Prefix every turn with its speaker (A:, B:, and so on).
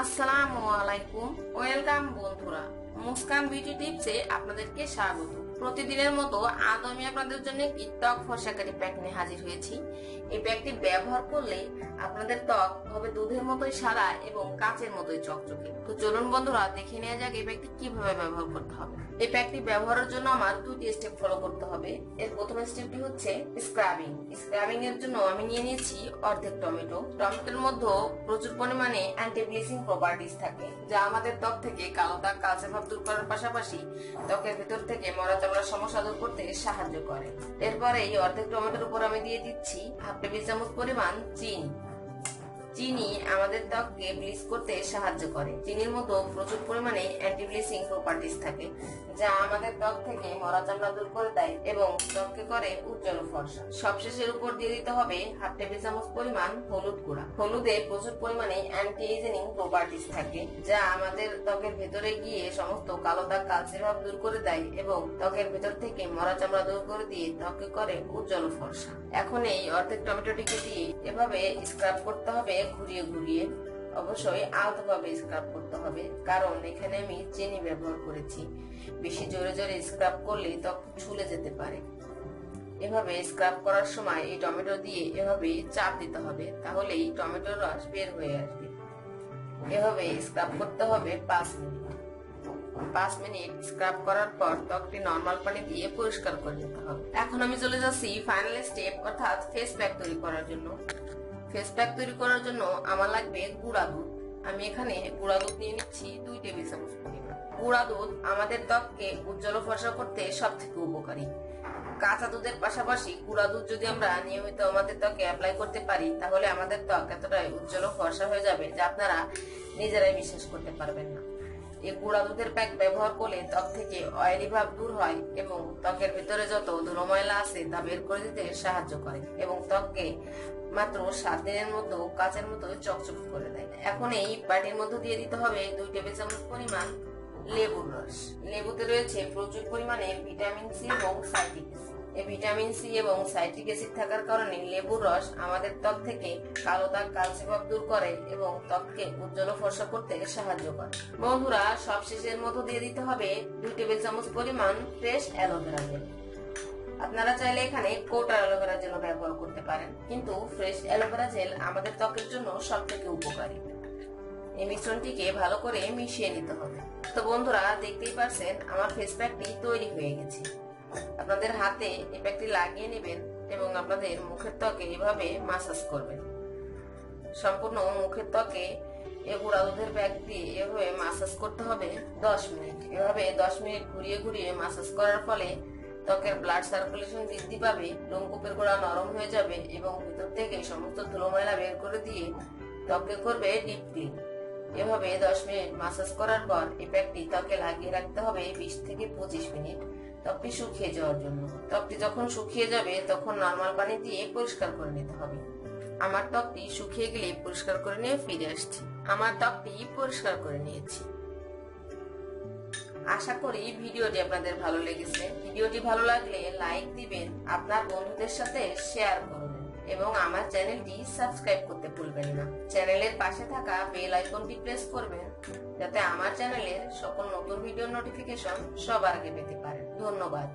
A: আসসালামু আলাইকুম ওয়েলকাম বন্ধুরা। মুসকান বিউটি টিপসে আপনাদেরকে স্বাগত। প্রতিদিনের মতো আজ আমি আপনাদের জন্য একটি ত্বক ফর্সাকারী প্যাক নিয়ে হাজির হয়েছি। এই প্যাকটি ব্যবহার করলে আপনাদের ত্বক হবে দুধের মতোই সাদা এবং কাচের মতোই চকচকে। তো চলুন বন্ধুরা, দেখে নেওয়া যাক এই প্যাকটি কীভাবে ব্যবহার করতে হবে। এই প্যাকটি ব্যবহারের জন্য আমার দুটি স্টেপ ফলো করতে হবে। এর প্রথম স্টেপটি হচ্ছে স্ক্রাবিং স্ক্রাবিং এর জন্য আমি নিয়ে নিয়েছি অর্ধেক টমেটো। টমেটোর মধ্যে প্রচুর পরিমাণে অ্যান্টি ব্লিচিং প্রপার্টিস থাকে, যা আমাদের ত্বক থেকে কালো দাগ, কালচে ভাব দূর করার পাশাপাশি ত্বকের ভেতর থেকে মরা চামড়ার সমস্যা দূর করতে সাহায্য করে। এরপরে এই অর্ধেক টমেটোর উপর আমি দিয়ে দিচ্ছি হাফ টেবিল চামচ পরিমাণ চিনি। চিনি আমাদের ত্বককে ব্লিচ করতে সাহায্য করে। চিনির মতো প্রচুর পরিমাণে অ্যান্টি ব্লিচিং প্রপার্টিস থাকে, যা আমাদের ত্বক থেকে মরা চামড়া দূর করে দেয় এবং ত্বককে করে উজ্জ্বল ফর্সা। সবশেষের উপর দিয়ে দিতে হবে হাফ টেবিল চামচ পরিমাণ হলুদ গুঁড়া। হলুদে প্রচুর পরিমাণে অ্যান্টি এজেনিং প্রপার্টিস থাকে, যা আমাদের ত্বকের ভেতরে গিয়ে সমস্ত কালো দাগ কালচে ভাব দূর করে দেয় এবং ত্বকের ভেতর থেকে মরা চামড়া দূর করে দিয়ে ত্বককে করে উজ্জ্বল ফর্সা। এখন এই অর্ধেক টমেটোটিকে দিয়ে এভাবে স্ক্রাব করতে হবে ঘুরিয়ে ঘুরিয়ে অবশ্যই আলতোভাবে স্ক্রাব করতে হবে। কারণ এখানে আমি চিনি ব্যবহার করেছি। বেশি জোরে জোরে স্ক্রাব করলে ত্বক ছুলে যেতে পারে। এভাবে স্ক্রাব করার সময় এই টমেটো দিয়ে এভাবে চাপ দিতে হবে। তাহলে এই টমেটোর রস বের হয়ে আসবে। এভাবে স্ক্রাব করতে হবে পাঁচ মিনিট। পাঁচ মিনিট স্ক্রাব করার পর ত্বকটি নর্মাল পানি দিয়ে পরিষ্কার করে নিতে হবে। এখন আমি চলে যাচ্ছি ফাইনাল স্টেপ অর্থাৎ ফেস প্যাক তৈরি করার জন্য। ফেস প্যাক তৈরি করার জন্য আমার লাগবে গুঁড়া দুধ। আমি এখানে গুঁড়া দুধ নিয়ে নিচ্ছি দুই টেবিল চামচ পরিমাণ। গুঁড়া দুধ আমাদের ত্বককে উজ্জ্বল ফর্সা করতে সব থেকে উপকারী। কাঁচা দুধের পাশাপাশি গুঁড়া দুধ যদি আমরা নিয়মিত আমাদের ত্বকে অ্যাপ্লাই করতে পারি, তাহলে আমাদের ত্বক এতটাই উজ্জ্বল ফর্সা হয়ে যাবে যে আপনারা নিজেরাই বিশ্বাস করতে পারবেন না। এই গুঁড়া দুধের প্যাক ব্যবহার করলে ত্বক থেকে অয়েলি ভাব দূর হয় এবং ত্বকের ভিতরে যত ধুলোময়লা আছে তা বের করে দিতে সাহায্য করে এবং ত্বককে মাত্র সাত দিনের মতো কাচের মতো চকচক করে দেয়। এখন এই বাটির মধ্যে দিয়ে দিতে হবে দুই টেবিল চামচ পরিমাণ লেবুর রস। লেবুতে রয়েছে প্রচুর পরিমাণে ভিটামিন সি এবং এই ভিটামিন সি এবং সাইট্রিক অ্যাসিড থাকার কারণে লেবুর রস আমাদের ত্বক থেকে কালো দাগ, কালচে ভাব দূর করে এবং ত্বককে উজ্জ্বল ফর্সা করতে সাহায্য করে। বন্ধুরা, সবশেষের মতো দিয়ে দিতে হবে দুই টেবিল চামচ পরিমাণ ফ্রেশ অ্যালোভেরা জেল। আপনারা চাইলে এখানে কোটার অ্যালোভেরা জেল ব্যবহার করতে পারেন, কিন্তু ফ্রেশ অ্যালোভেরা জেল আমাদের ত্বকের জন্য সব থেকে উপকারী। এই মিশ্রণটিকে ভালো করে মিশিয়ে নিতে হবে। তো বন্ধুরা, দেখতেই পারছেন, আমার ফেস প্যাকটি তৈরি হয়ে গেছে। আপনাদের হাতে এই লাগিয়ে নেবেন এবং আপনাদের মুখের ত্বকে এভাবে মাসাজ করবেন। সম্পূর্ণ মুখের ত্বকে এ গুঁড়া দুধের প্যাক দিয়ে এভাবে মাসাজ করতে হবে দশ মিনিট। এভাবে দশ মিনিট ঘুরিয়ে ঘুরিয়ে মাসাজ করার ফলে ত্বকের ব্লাড সার্কুলেশন বৃদ্ধি পাবে, লোমকূপের গোড়া নরম হয়ে যাবে এবং ভিতর থেকে সমস্ত ধুলো ময়লা বের করে দিয়ে ত্বকে করবে ডিপ ক্লিন এভাবে দশ মিনিট মাসাজ করার পর এই প্যাকটি ত্বকে লাগিয়ে রাখতে হবে বিশ থেকে পঁচিশ মিনিট। ত্বকটি শুকিয়ে যাওয়ার জন্য। ত্বকটি যখন শুকিয়ে যাবে, তখন নর্মাল পানি দিয়ে পরিষ্কার করে নিতে হবে। আমার ত্বকটি শুকিয়ে গেলে পরিষ্কার করে নিয়ে ফিরে আসছি। আমার ত্বকটি পরিষ্কার করে নিয়েছি। আশা করি ভিডিওটি আপনাদের ভালো লেগেছে। ভিডিওটি ভালো লাগলে লাইক দিবেন, আপনার বন্ধুদের সাথে শেয়ার করবেন এবং আমার চ্যানেলটি সাবস্ক্রাইব করতে ভুলবেন না। চ্যানেলের পাশে থাকা বেল আইকনটি প্রেস করবেন, যাতে আমার চ্যানেলের সকল নতুন ভিডিও নোটিফিকেশন সবার আগে পেতে পারেন। ধন্যবাদ।